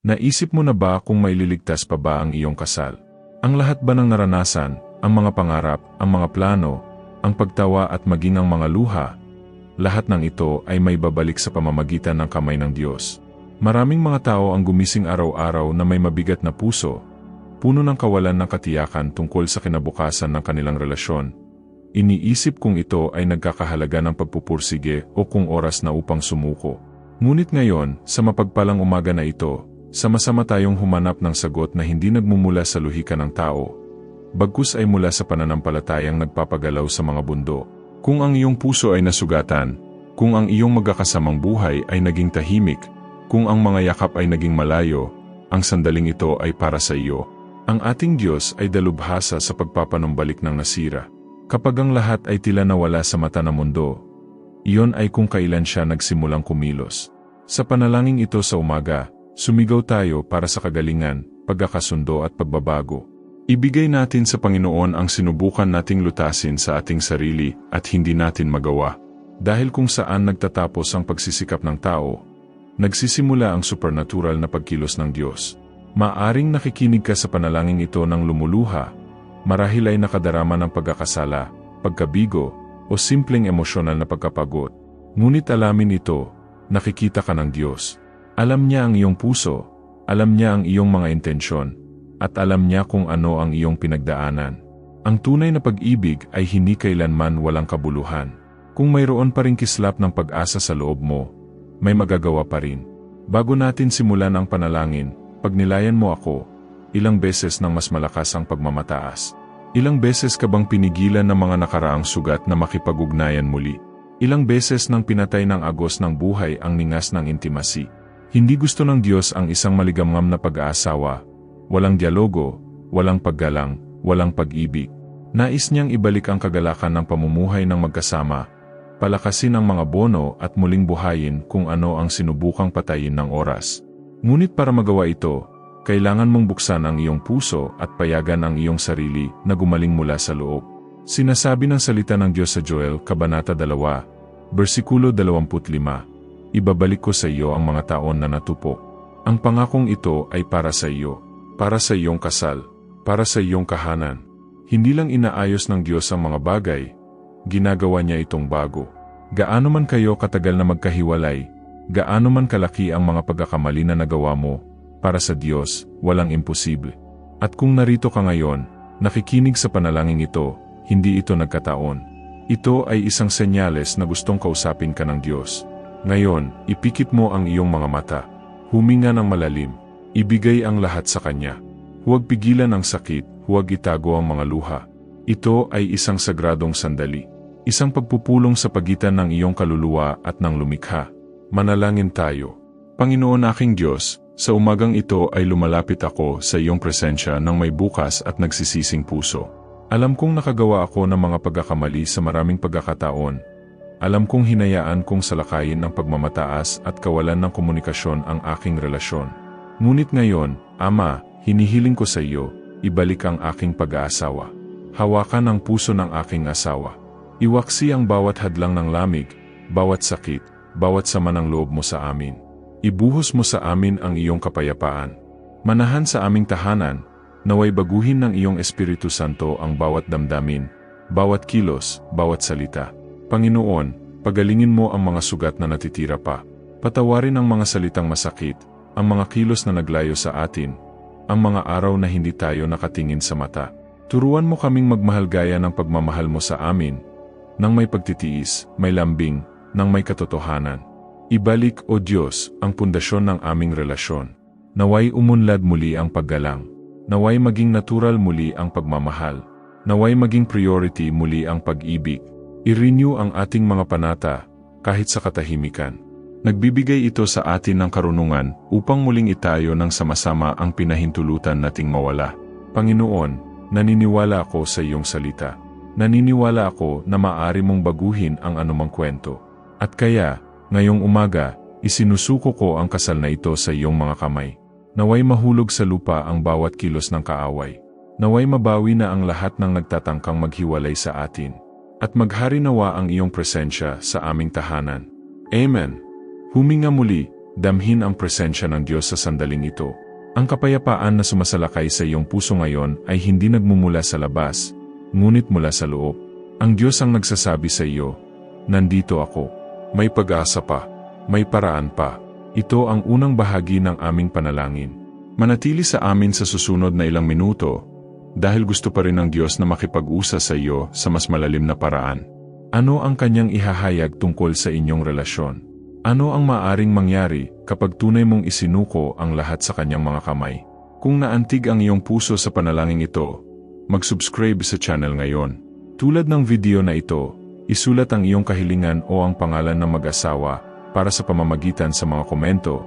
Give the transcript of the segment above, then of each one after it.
Naisip mo na ba kung may liligtas pa ba ang iyong kasal? Ang lahat ba ng naranasan, ang mga pangarap, ang mga plano, ang pagtawa at maging ang mga luha, lahat ng ito ay may babalik sa pamamagitan ng kamay ng Diyos. Maraming mga tao ang gumising araw-araw na may mabigat na puso, puno ng kawalan ng katiyakan tungkol sa kinabukasan ng kanilang relasyon. Iniisip kung ito ay nagkakahalaga ng pagpupursige o kung oras na upang sumuko. Ngunit ngayon, sa mapagpalang umaga na ito, sama-sama tayong humanap ng sagot na hindi nagmumula sa luhika ng tao. Bagkus ay mula sa pananampalatayang nagpapagalaw sa mga bundo. Kung ang iyong puso ay nasugatan, kung ang iyong magkakasamang buhay ay naging tahimik, kung ang mga yakap ay naging malayo, ang sandaling ito ay para sa iyo. Ang ating Diyos ay dalubhasa sa pagpapanumbalik ng nasira. Kapag ang lahat ay tila nawala sa mata ng mundo, iyon ay kung kailan siya nagsimulang kumilos. Sa panalangin ito sa umaga, sumigaw tayo para sa kagalingan, pagkakasundo at pagbabago. Ibigay natin sa Panginoon ang sinubukan nating lutasin sa ating sarili at hindi natin magawa. Dahil kung saan nagtatapos ang pagsisikap ng tao, nagsisimula ang supernatural na pagkilos ng Diyos. Maaring nakikinig ka sa panalangin ito ng lumuluha, marahil ay nakadarama ng pagkakasala, pagkabigo, o simpleng emosyonal na pagkapagod. Ngunit alamin ito, nakikita ka ng Diyos. Alam niya ang iyong puso, alam niya ang iyong mga intensyon, at alam niya kung ano ang iyong pinagdaanan. Ang tunay na pag-ibig ay hindi kailanman walang kabuluhan. Kung mayroon pa ring kislap ng pag-asa sa loob mo, may magagawa pa rin. Bago natin simulan ang panalangin, pagnilayan mo ako, ilang beses nang mas malakas ang pagmamataas. Ilang beses ka bang pinigilan ng mga nakaraang sugat na makipag-ugnayan muli? Ilang beses nang pinatay ng agos ng buhay ang ningas ng intimacy? Hindi gusto ng Diyos ang isang maligamgam na pag-aasawa, walang dialogo, walang paggalang, walang pag-ibig. Nais niyang ibalik ang kagalakan ng pamumuhay ng magkasama, palakasin ang mga bono at muling buhayin kung ano ang sinubukang patayin ng oras. Ngunit para magawa ito, kailangan mong buksan ang iyong puso at payagan ang iyong sarili na gumaling mula sa loob. Sinasabi ng salita ng Diyos sa Joel, Kabanata 2, versikulo 25, Ibabalik ko sa iyo ang mga taon na natupo. Ang pangakong ito ay para sa iyo, para sa iyong kasal, para sa iyong kahanan. Hindi lang inaayos ng Diyos ang mga bagay, ginagawa niya itong bago. Gaano man kayo katagal na magkahiwalay, gaano man kalaki ang mga pagkakamali na nagawa mo, para sa Diyos, walang imposible. At kung narito ka ngayon, nakikinig sa panalangin ito, hindi ito nagkataon. Ito ay isang senyales na gustong kausapin ka ng Diyos. Ngayon, ipikit mo ang iyong mga mata. Huminga ng malalim. Ibigay ang lahat sa Kanya. Huwag pigilan ang sakit, huwag itago ang mga luha. Ito ay isang sagradong sandali. Isang pagpupulong sa pagitan ng iyong kaluluwa at ng lumikha. Manalangin tayo. Panginoon aking Diyos, sa umagang ito ay lumalapit ako sa iyong presensya ng may bukas at nagsisising puso. Alam kong nakagawa ako ng mga pagkakamali sa maraming pagkakataon. Alam kong hinayaan kong salakayin ng pagmamataas at kawalan ng komunikasyon ang aking relasyon. Ngunit ngayon, Ama, hinihiling ko sa iyo, ibalik ang aking pag-aasawa. Hawakan ang puso ng aking asawa. Iwaksi ang bawat hadlang ng lamig, bawat sakit, bawat sama ng loob mo sa amin. Ibuhos mo sa amin ang iyong kapayapaan. Manahan sa aming tahanan, naway baguhin ng iyong Espiritu Santo ang bawat damdamin, bawat kilos, bawat salita. Panginoon, pagalingin mo ang mga sugat na natitira pa. Patawarin ang mga salitang masakit, ang mga kilos na naglayo sa atin, ang mga araw na hindi tayo nakatingin sa mata. Turuan mo kaming magmahal gaya ng pagmamahal mo sa amin, nang may pagtitiis, may lambing, nang may katotohanan. Ibalik, O Diyos, ang pundasyon ng aming relasyon. Naway umunlad muli ang paggalang. Naway maging natural muli ang pagmamahal. Naway maging priority muli ang pag-ibig. I-renew ang ating mga panata, kahit sa katahimikan. Nagbibigay ito sa atin ng karunungan upang muling itayo ng sama-sama ang pinahintulutan nating mawala. Panginoon, naniniwala ako sa iyong salita. Naniniwala ako na maari mong baguhin ang anumang kwento. At kaya, Ngayong umaga, isinusuko ko ang kasal na ito sa iyong mga kamay. Naway mahulog sa lupa ang bawat kilos ng kaaway. Naway mabawi na ang lahat ng nagtatangkang maghiwalay sa atin. At maghari nawa ang iyong presensya sa aming tahanan. Amen. Huminga muli, damhin ang presensya ng Diyos sa sandaling ito. Ang kapayapaan na sumasalakay sa iyong puso ngayon ay hindi nagmumula sa labas, ngunit mula sa loob. Ang Diyos ang nagsasabi sa iyo, Nandito ako. May pag-asa pa. May paraan pa. Ito ang unang bahagi ng aming panalangin. Manatili sa amin sa susunod na ilang minuto, dahil gusto pa rin ng Diyos na makipag-usa sa iyo sa mas malalim na paraan. Ano ang kanyang ihahayag tungkol sa inyong relasyon? Ano ang maaring mangyari kapag tunay mong isinuko ang lahat sa kanyang mga kamay? Kung naantig ang iyong puso sa panalangin ito, mag-subscribe sa channel ngayon. Tulad ng video na ito, isulat ang iyong kahilingan o ang pangalan ng mag-asawa para sa pamamagitan sa mga komento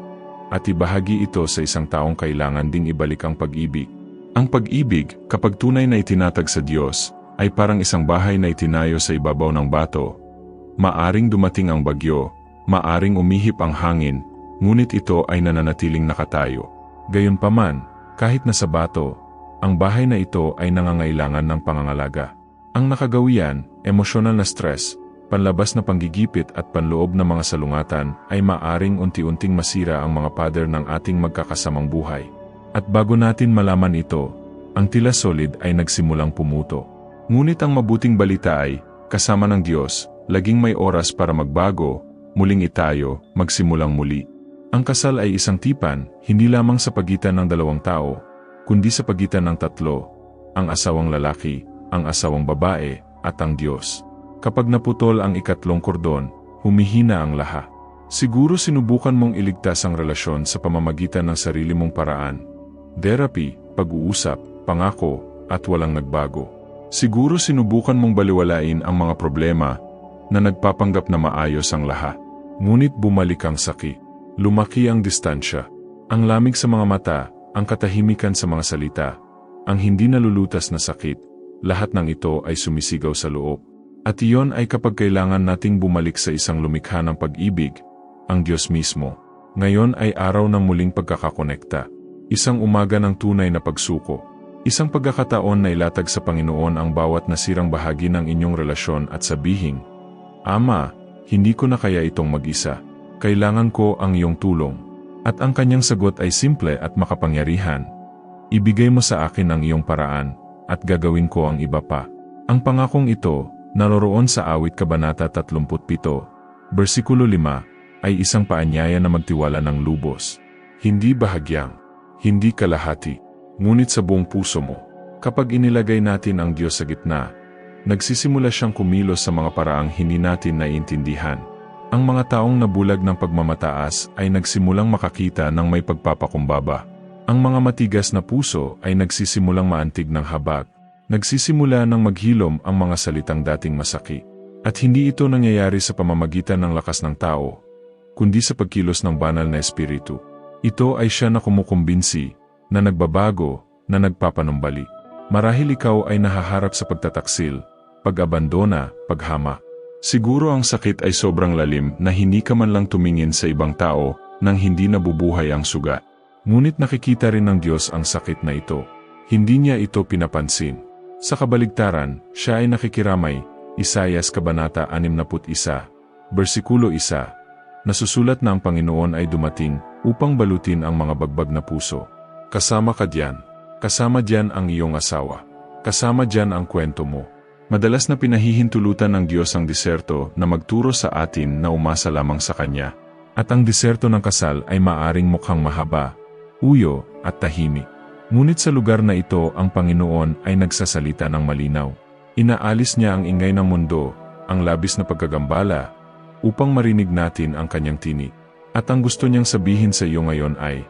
at ibahagi ito sa isang taong kailangan ding ibalik ang pag-ibig. Ang pag-ibig, kapag tunay na itinatag sa Diyos, ay parang isang bahay na itinayo sa ibabaw ng bato. Maaring dumating ang bagyo, maaring umihip ang hangin, ngunit ito ay nananatiling nakatayo. Gayunpaman, kahit nasa bato, ang bahay na ito ay nangangailangan ng pangangalaga. Ang nakagawian, emosyonal na stress, panlabas na panggigipit at panloob na mga salungatan ay maaring unti-unting masira ang mga pader ng ating magkakasamang buhay. At bago natin malaman ito, ang tila solid ay nagsimulang pumuto. Ngunit ang mabuting balita ay, kasama ng Diyos, laging may oras para magbago, muling itayo, magsimulang muli. Ang kasal ay isang tipan, hindi lamang sa pagitan ng dalawang tao, kundi sa pagitan ng tatlo, ang asawang lalaki, ang asawang babae, at ang Diyos. Kapag naputol ang ikatlong kordon, humihina ang laha. Siguro sinubukan mong iligtas ang relasyon sa pamamagitan ng sarili mong paraan. Therapy, pag-uusap, pangako, at walang nagbago. Siguro sinubukan mong baliwalain ang mga problema na nagpapanggap na maayos ang laha. Ngunit bumalik ang sakit. Lumaki ang distansya. Ang lamig sa mga mata, ang katahimikan sa mga salita, ang hindi nalulutas na sakit, lahat ng ito ay sumisigaw sa loob. At iyon ay kapag kailangan nating bumalik sa isang lumikha ng pag-ibig, ang Diyos mismo. Ngayon ay araw ng muling pagkakakonekta. Isang umaga ng tunay na pagsuko. Isang pagkakataon na ilatag sa Panginoon ang bawat nasirang bahagi ng inyong relasyon at sabihing, Ama, hindi ko na kaya itong mag-isa. Kailangan ko ang iyong tulong. At ang kanyang sagot ay simple at makapangyarihan. Ibigay mo sa akin ang iyong paraan, at gagawin ko ang iba pa. Ang pangakong ito, naroroon sa awit kabanata 37, versikulo 5, ay isang paanyaya na magtiwala ng lubos. Hindi bahagyang, hindi kalahati, ngunit sa buong puso mo. Kapag inilagay natin ang Diyos sa gitna, nagsisimula siyang kumilos sa mga paraang hindi natin naiintindihan. Ang mga taong nabulag ng pagmamataas ay nagsimulang makakita ng may pagpapakumbaba. Ang mga matigas na puso ay nagsisimulang maantig ng habag. Nagsisimula ng maghilom ang mga salitang dating masaki. At hindi ito nangyayari sa pamamagitan ng lakas ng tao, kundi sa pagkilos ng banal na espiritu. Ito ay siya na kumukumbinsi, na nagbabago, na nagpapanumbali. Marahil ikaw ay nahaharap sa pagtataksil, pag-abandona, paghama. Siguro ang sakit ay sobrang lalim na hindi ka man lang tumingin sa ibang tao nang hindi nabubuhay ang suga. Ngunit nakikita rin ng Diyos ang sakit na ito. Hindi niya ito pinapansin. Sa kabaligtaran, siya ay nakikiramay, Isayas Kabanata 61, versikulo 1, nasusulat na ang Panginoon ay dumating upang balutin ang mga bagbag na puso. Kasama ka diyan. Kasama diyan ang iyong asawa. Kasama diyan ang kwento mo. Madalas na pinahihintulutan ng Diyos ang diserto na magturo sa atin na umasa lamang sa Kanya. At ang diserto ng kasal ay maaring mukhang mahaba, uyo, at tahimik. Ngunit sa lugar na ito ang Panginoon ay nagsasalita ng malinaw. Inaalis niya ang ingay ng mundo, ang labis na pagkagambala, upang marinig natin ang kanyang tinig. At ang gusto niyang sabihin sa iyo ngayon ay,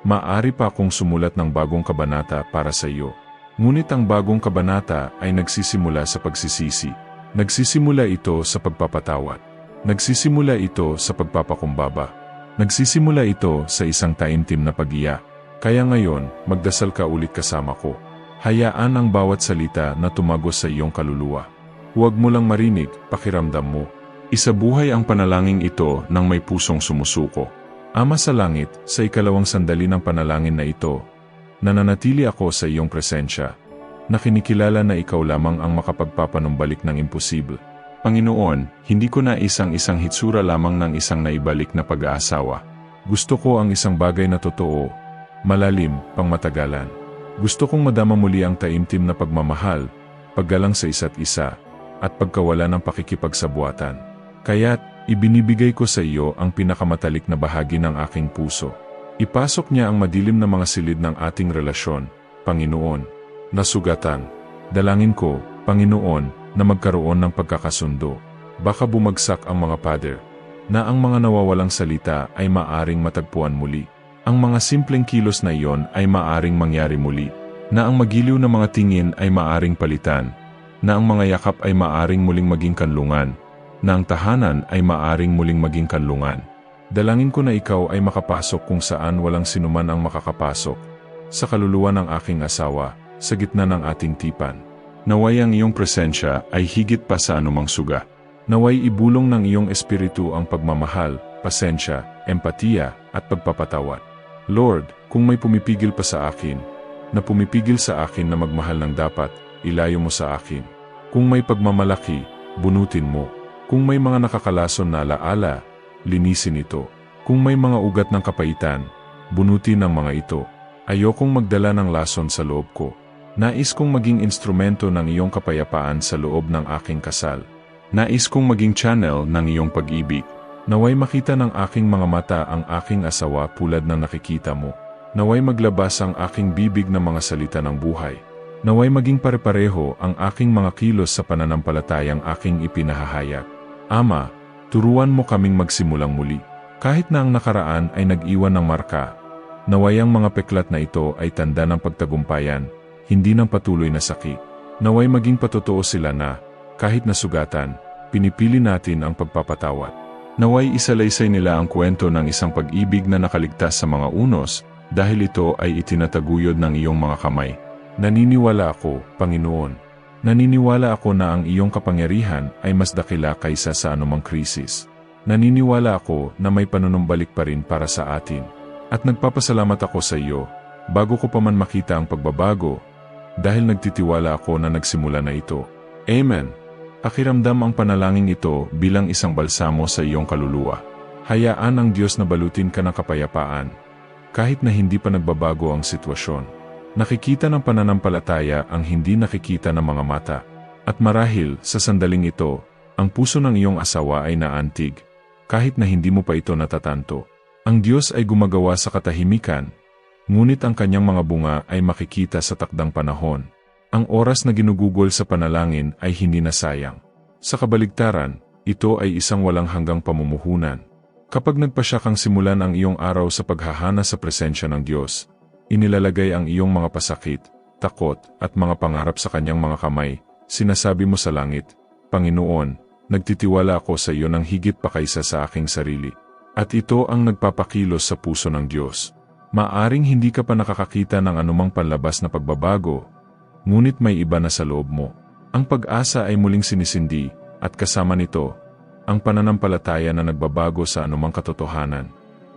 Maari pa akong sumulat ng bagong kabanata para sa iyo. Ngunit ang bagong kabanata ay nagsisimula sa pagsisisi. Nagsisimula ito sa pagpapatawad. Nagsisimula ito sa pagpapakumbaba. Nagsisimula ito sa isang taimtim na pag Kaya ngayon, magdasal ka ulit kasama ko. Hayaan ang bawat salita na tumagos sa iyong kaluluwa. Huwag mo lang marinig, pakiramdam mo. Isabuhay ang panalangin ito ng may pusong sumusuko. Ama sa langit, sa ikalawang sandali ng panalangin na ito, nananatili ako sa iyong presensya, na kinikilala na ikaw lamang ang makapagpapanumbalik ng imposible. Panginoon, hindi ko na isang-isang hitsura lamang ng isang naibalik na pag-aasawa. Gusto ko ang isang bagay na totoo, malalim, pangmatagalan. Gusto kong madama muli ang taimtim na pagmamahal, paggalang sa isa't isa, at pagkawala ng pakikipagsabuatan. Kaya't, ibinibigay ko sa iyo ang pinakamatalik na bahagi ng aking puso. Ipasok niya ang madilim na mga silid ng ating relasyon, Panginoon, na sugatan. Dalangin ko, Panginoon, na magkaroon ng pagkakasundo. Baka bumagsak ang mga pader, na ang mga nawawalang salita ay maaring matagpuan muli. Ang mga simpleng kilos na iyon ay maaring mangyari muli, na ang magiliw na mga tingin ay maaring palitan, na ang mga yakap ay maaring muling maging kanlungan, na ang tahanan ay maaring muling maging kanlungan. Dalangin ko na ikaw ay makapasok kung saan walang sinuman ang makakapasok, sa kaluluwa ng aking asawa, sa gitna ng ating tipan. Naway ang iyong presensya ay higit pa sa anumang suga. Naway ibulong ng iyong espiritu ang pagmamahal, pasensya, empatiya, at pagpapatawad. Lord, kung may pumipigil pa sa akin, na pumipigil sa akin na magmahal ng dapat, ilayo mo sa akin. Kung may pagmamalaki, bunutin mo. Kung may mga nakakalason na alaala, linisin ito. Kung may mga ugat ng kapaitan, bunutin ang mga ito. Ayokong magdala ng lason sa loob ko. Nais kong maging instrumento ng iyong kapayapaan sa loob ng aking kasal. Nais kong maging channel ng iyong pag-ibig. Naway makita ng aking mga mata ang aking asawa pulad ng nakikita mo. Naway maglabas ang aking bibig ng mga salita ng buhay. Naway maging pare-pareho ang aking mga kilos sa pananampalatayang aking ipinahahayag. Ama, turuan mo kaming magsimulang muli. Kahit na ang nakaraan ay nag-iwan ng marka, naway ang mga peklat na ito ay tanda ng pagtagumpayan, hindi ng patuloy na sakit. Naway maging patotoo sila na, kahit nasugatan, pinipili natin ang pagpapatawad. Naway isalaysay nila ang kwento ng isang pag-ibig na nakaligtas sa mga unos dahil ito ay itinataguyod ng iyong mga kamay. Naniniwala ako, Panginoon. Naniniwala ako na ang iyong kapangyarihan ay mas dakila kaysa sa anumang krisis. Naniniwala ako na may panunumbalik pa rin para sa atin. At nagpapasalamat ako sa iyo, bago ko pa man makita ang pagbabago, dahil nagtitiwala ako na nagsimula na ito. Amen. Pakiramdam ang panalangin ito bilang isang balsamo sa iyong kaluluwa. Hayaan ang Diyos na balutin ka ng kapayapaan, kahit na hindi pa nagbabago ang sitwasyon. Nakikita ng pananampalataya ang hindi nakikita ng mga mata. At marahil, sa sandaling ito, ang puso ng iyong asawa ay naantig, kahit na hindi mo pa ito natatanto. Ang Diyos ay gumagawa sa katahimikan, ngunit ang kanyang mga bunga ay makikita sa takdang panahon. Ang oras na ginugugol sa panalangin ay hindi na sayang. Sa kabaligtaran, ito ay isang walang hanggang pamumuhunan. Kapag nagpasya kang simulan ang iyong araw sa paghahana sa presensya ng Diyos, inilalagay ang iyong mga pasakit, takot, at mga pangarap sa kanyang mga kamay, sinasabi mo sa langit, Panginoon, nagtitiwala ako sa iyo ng higit pa kaysa sa aking sarili. At ito ang nagpapakilos sa puso ng Diyos. Maaring hindi ka pa nakakakita ng anumang panlabas na pagbabago, ngunit may iba na sa loob mo. Ang pag-asa ay muling sinisindi, at kasama nito, ang pananampalataya na nagbabago sa anumang katotohanan.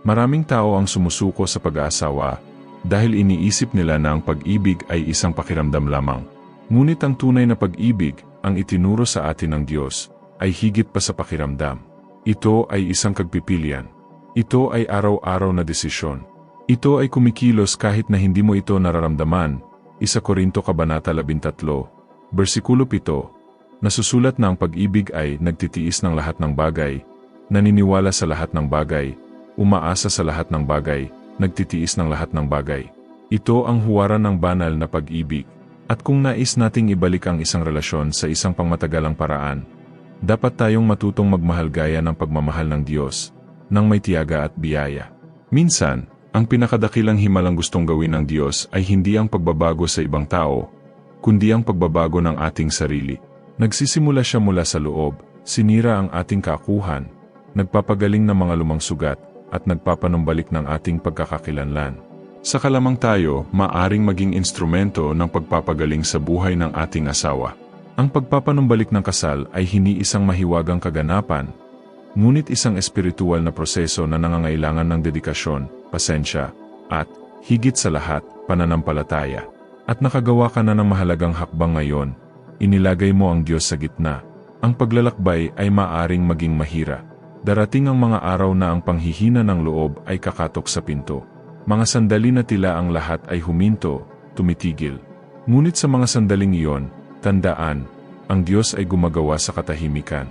Maraming tao ang sumusuko sa pag-aasawa, dahil iniisip nila na ang pag-ibig ay isang pakiramdam lamang. Ngunit ang tunay na pag-ibig, ang itinuro sa atin ng Diyos, ay higit pa sa pakiramdam. Ito ay isang kagpipilian. Ito ay araw-araw na desisyon. Ito ay kumikilos kahit na hindi mo ito nararamdaman. Isa Korinto Kabanata 13, versikulo 7, nasusulat na ang pag-ibig ay nagtitiis ng lahat ng bagay, naniniwala sa lahat ng bagay, umaasa sa lahat ng bagay, nagtitiis ng lahat ng bagay. Ito ang huwaran ng banal na pag-ibig. At kung nais nating ibalik ang isang relasyon sa isang pangmatagalang paraan, dapat tayong matutong magmahal gaya ng pagmamahal ng Diyos, ng may tiyaga at biyaya. Minsan, ang pinakadakilang himalang gustong gawin ng Diyos ay hindi ang pagbabago sa ibang tao, kundi ang pagbabago ng ating sarili. Nagsisimula siya mula sa loob, sinira ang ating kakuhan, nagpapagaling ng mga lumang sugat, at nagpapanumbalik ng ating pagkakakilanlan. Sa kalamang tayo, maaring maging instrumento ng pagpapagaling sa buhay ng ating asawa. Ang pagpapanumbalik ng kasal ay hindi isang mahiwagang kaganapan, ngunit isang espiritual na proseso na nangangailangan ng dedikasyon, pasensya, at, higit sa lahat, pananampalataya. At nakagawa ka na ng mahalagang hakbang ngayon, inilagay mo ang Diyos sa gitna. Ang paglalakbay ay maaring maging mahira. Darating ang mga araw na ang panghihina ng loob ay kakatok sa pinto. Mga sandali na tila ang lahat ay huminto, tumitigil. Ngunit sa mga sandaling iyon, tandaan, ang Diyos ay gumagawa sa katahimikan.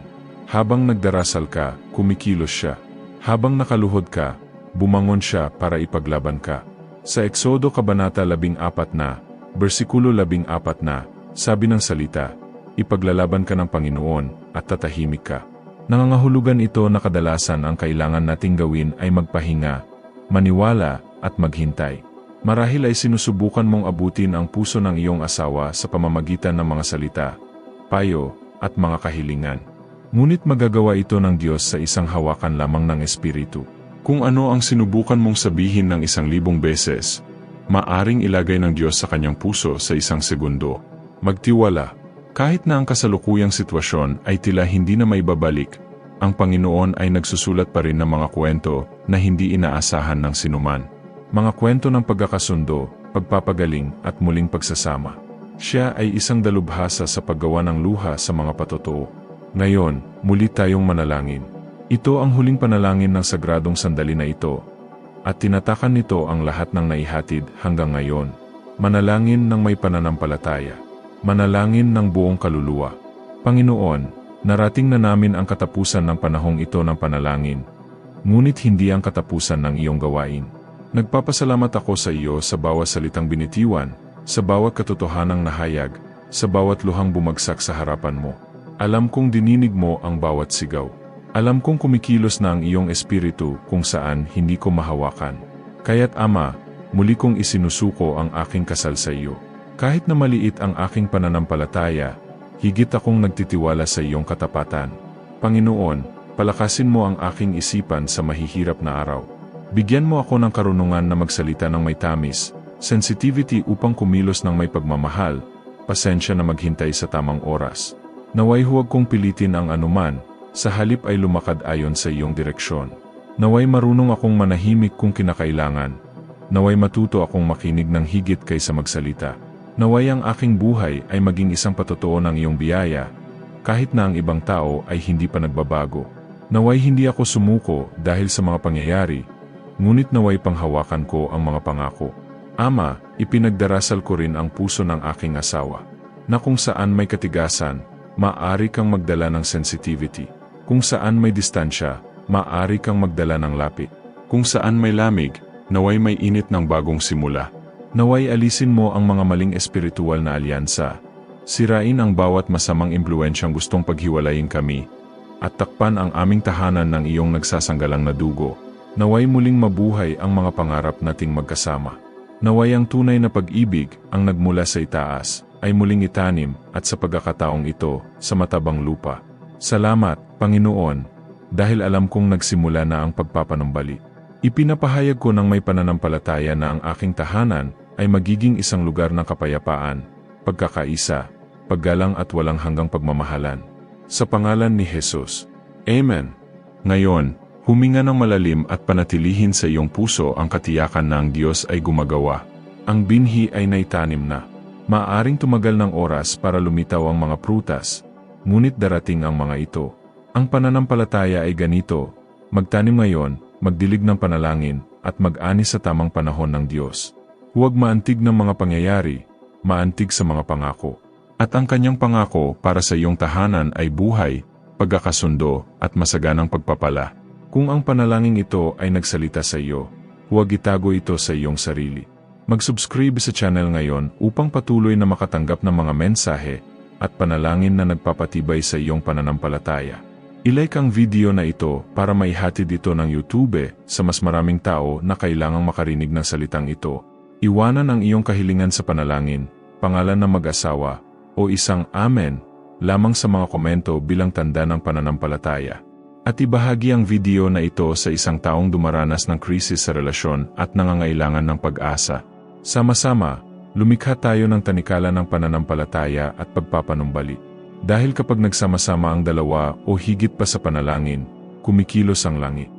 Habang nagdarasal ka, kumikilos siya. Habang nakaluhod ka, bumangon siya para ipaglaban ka. Sa Eksodo Kabanata 14 na, versikulo 14 na, sabi ng salita, ipaglalaban ka ng Panginoon at tatahimik ka. Nangangahulugan ito na kadalasan ang kailangan nating gawin ay magpahinga, maniwala, at maghintay. Marahil ay sinusubukan mong abutin ang puso ng iyong asawa sa pamamagitan ng mga salita, payo, at mga kahilingan. Ngunit magagawa ito ng Diyos sa isang hawakan lamang ng Espiritu. Kung ano ang sinubukan mong sabihin ng isang libong beses, maaring ilagay ng Diyos sa kanyang puso sa isang segundo. Magtiwala, kahit na ang kasalukuyang sitwasyon ay tila hindi na may babalik, ang Panginoon ay nagsusulat pa rin ng mga kwento na hindi inaasahan ng sinuman. Mga kwento ng pagkakasundo, pagpapagaling at muling pagsasama. Siya ay isang dalubhasa sa paggawa ng luha sa mga patotoo. Ngayon, muli tayong manalangin. Ito ang huling panalangin ng sagradong sandali na ito. At tinatakan nito ang lahat ng naihatid hanggang ngayon. Manalangin ng may pananampalataya. Manalangin ng buong kaluluwa. Panginoon, narating na namin ang katapusan ng panahong ito ng panalangin. Ngunit hindi ang katapusan ng iyong gawain. Nagpapasalamat ako sa iyo sa bawat salitang binitiwan, sa bawat katotohanang nahayag, sa bawat luhang bumagsak sa harapan mo. Alam kong dininig mo ang bawat sigaw. Alam kong kumikilos na ang iyong espiritu kung saan hindi ko mahawakan. Kaya't Ama, muli kong isinusuko ang aking kasal sa iyo. Kahit na maliit ang aking pananampalataya, higit akong nagtitiwala sa iyong katapatan. Panginoon, palakasin mo ang aking isipan sa mahihirap na araw. Bigyan mo ako ng karunungan na magsalita ng may tamis, sensitivity upang kumilos ng may pagmamahal, pasensya na maghintay sa tamang oras. Naway huwag kong pilitin ang anuman, sa halip ay lumakad ayon sa iyong direksyon. Naway marunong akong manahimik kung kinakailangan. Naway matuto akong makinig ng higit kaysa magsalita. Naway ang aking buhay ay maging isang patotoo ng iyong biyaya, kahit na ang ibang tao ay hindi pa nagbabago. Naway hindi ako sumuko dahil sa mga pangyayari, ngunit naway panghawakan ko ang mga pangako. Ama, ipinagdarasal ko rin ang puso ng aking asawa, na kung saan may katigasan, maaari kang magdala ng sensitivity. Kung saan may distansya, maaari kang magdala ng lapit. Kung saan may lamig, naway may init ng bagong simula. Naway alisin mo ang mga maling espiritual na alyansa. Sirain ang bawat masamang impluensyang gustong paghiwalayin kami. At takpan ang aming tahanan ng iyong nagsasanggalang na dugo. Naway muling mabuhay ang mga pangarap nating magkasama. Naway ang tunay na pag-ibig, ang nagmula sa itaas, ay muling itanim at sa pagkakataong ito, sa matabang lupa. Salamat, Panginoon, dahil alam kong nagsimula na ang pagpapanumbalik. Ipinapahayag ko ng may pananampalataya na ang aking tahanan ay magiging isang lugar ng kapayapaan, pagkakaisa, paggalang at walang hanggang pagmamahalan. Sa pangalan ni Jesus. Amen. Ngayon, huminga ng malalim at panatilihin sa iyong puso ang katiyakan na ang Diyos ay gumagawa. Ang binhi ay naitanim na. Maaring tumagal ng oras para lumitaw ang mga prutas, ngunit darating ang mga ito. Ang pananampalataya ay ganito, magtanim ngayon, magdilig ng panalangin, at mag-ani sa tamang panahon ng Diyos. Huwag maantig ng mga pangyayari, maantig sa mga pangako. At ang kanyang pangako para sa iyong tahanan ay buhay, pagkakasundo, at masaganang pagpapala. Kung ang panalangin ito ay nagsalita sa iyo, huwag itago ito sa iyong sarili. Mag-subscribe sa channel ngayon upang patuloy na makatanggap ng mga mensahe at panalangin na nagpapatibay sa iyong pananampalataya. I-like ang video na ito para maihatid ito ng YouTube sa mas maraming tao na kailangang makarinig ng salitang ito. Iwanan ang iyong kahilingan sa panalangin, pangalan ng mag-asawa, o isang Amen lamang sa mga komento bilang tanda ng pananampalataya. At ibahagi ang video na ito sa isang taong dumaranas ng krisis sa relasyon at nangangailangan ng pag-asa. Sama-sama, lumikha tayo ng tanikala ng pananampalataya at pagpapanumbalik. Dahil kapag nagsama-sama ang dalawa o higit pa sa panalangin, kumikilos ang langit.